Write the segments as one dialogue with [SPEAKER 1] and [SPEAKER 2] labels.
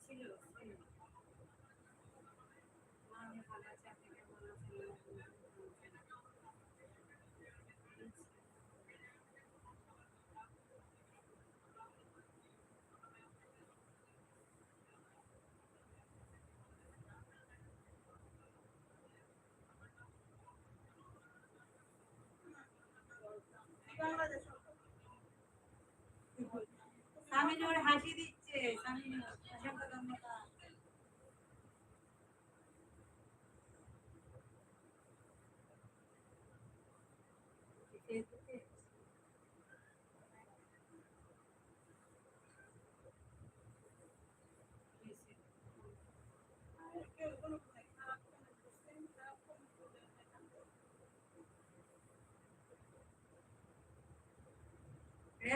[SPEAKER 1] ছিল ছিল। আমি হাসি দিচ্ছে সামিনুর অসংখ্য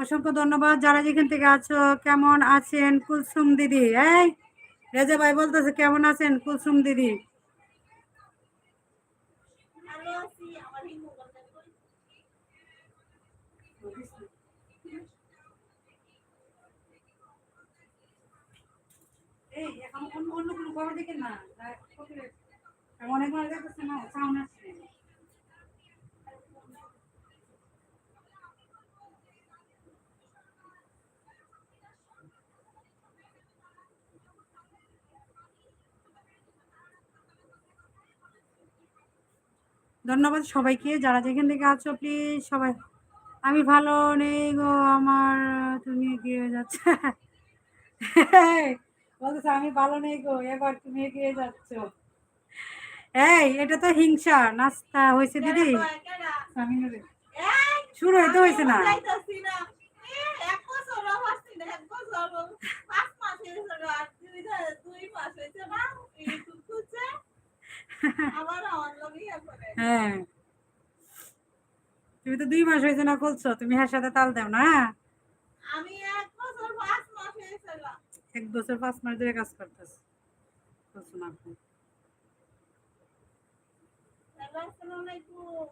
[SPEAKER 1] অসংখ্য ধন্যবাদ। যারা যেখান থেকে আছো, কেমন আছেন? কুলসুম দিদি, এই রেজা ভাই বলতেছে, কেমন আছেন? কুলসুম দিদি। অন্য কোনো খবর দেখেন না? অনেক মানে দেখতেছে না ধন্যবাদ সবাইকে যারা যেখান থেকে আছো প্লিজ সবাই। আমি ভালো নেই গো আমার তুমি এগিয়ে যাচ্ছে। বলতেছে আমি ভালো নেই গো এবার তুমি এগিয়ে যাচ্ছ। এই এটা তো হিংসা নাস্তা হয়েছে দিদি? শুরু হইতে হয়েছে না।
[SPEAKER 2] এক বছর
[SPEAKER 1] হ্যাঁ। তুমি তো দুই মাস হয়েছে না খুলছো তুমি হ্যাঁ সাথে তাল দাও না?
[SPEAKER 2] আমি এক বছর পাঁচ মাস
[SPEAKER 1] এক বছর পাঁচ মাস ধরে কাজ করতেছ। খুলছো না এখন।
[SPEAKER 2] আসসালামু আলাইকুম।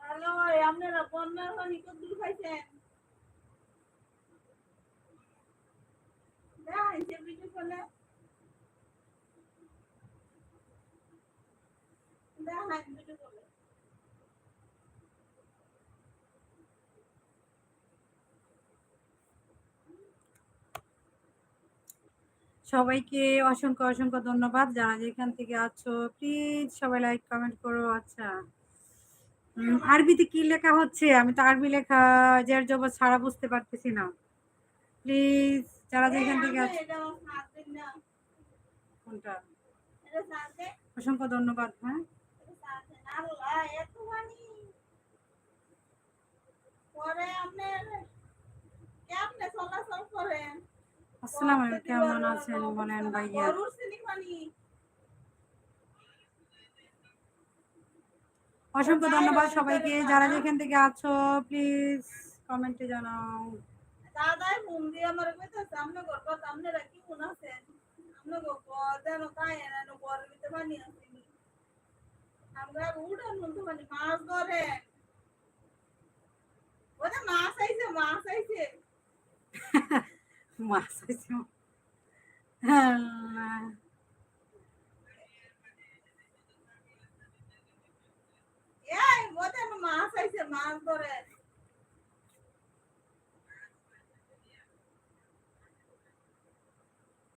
[SPEAKER 2] ভালো হয় আপনারা বন্যার পানি কদ্দুর খাইছেন দেখাই
[SPEAKER 1] সবাইকে অসংখ্য অসংখ্য ধন্যবাদ। যারা যেখান থেকে আছো প্লিজ সবাই লাইক কমেন্ট করো। আচ্ছা। আরবিতে কি লেখা হচ্ছে? আমি তো আরবি লেখা, যার জব ছাড়া বুঝতে পারতেছি না। প্লিজ যারা যেখান থেকে আছো। কোনটা? অসংখ্য ধন্যবাদ হ্যাঁ?
[SPEAKER 2] আল্লাহ পরে কেমনে চলাচল করেন
[SPEAKER 1] আসসালামু আলাইকুম, কেমন আছেন বলেন ভাইয়া? অসংখ্য ধন্যবাদ সবাইকে। যারা যেখান থেকে আছো প্লিজ কমেন্টে জানাও।
[SPEAKER 2] দাদাই ফোন দিয়ে আমার কইতাছে আপনি গর্ব আপনি রাখি কোন আছেন? আপনি গর্ব যেন কায় না গর্ব দিতে পানি আসেনি আমরা উড়ান বলতে পারি মাছ ধরে ওটা মাছ আইছে মাছ আইছে
[SPEAKER 1] মাছ হয়েছে
[SPEAKER 2] মাছ আইছে মাছ ধরে